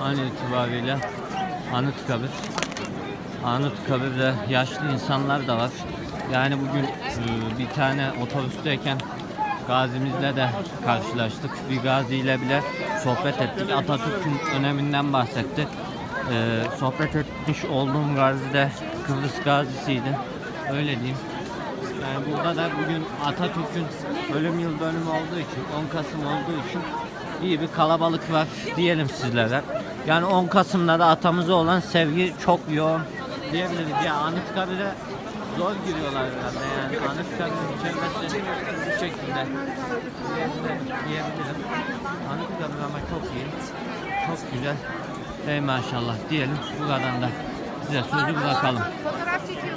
An itibariyle Anıtkabir. Anıtkabir'de yaşlı insanlar da var. Yani bugün e, bir tane otobüsteyken gazimizle de karşılaştık. Bir gaziyle bile sohbet ettik. Atatürk'ün öneminden bahsettik. E, sohbet etmiş olduğum gazi de Kıbrıs gazisiydi. Öyle diyeyim. Yani burada da bugün Atatürk'ün ölüm yıl dönümü olduğu için 10 Kasım olduğu için iyi bir kalabalık var diyelim sizlere. Yani 10 Kasım'da da atamıza olan sevgi çok yoğun diyebiliriz. Ya Anıtkabir'e zor giriyorlar herhalde yani Anıtkabir'in çevresi bu şekilde diyebilirim. Anıtkabir ama çok iyi. Çok güzel. Ey maşallah diyelim. Buradan da size sözü bırakalım.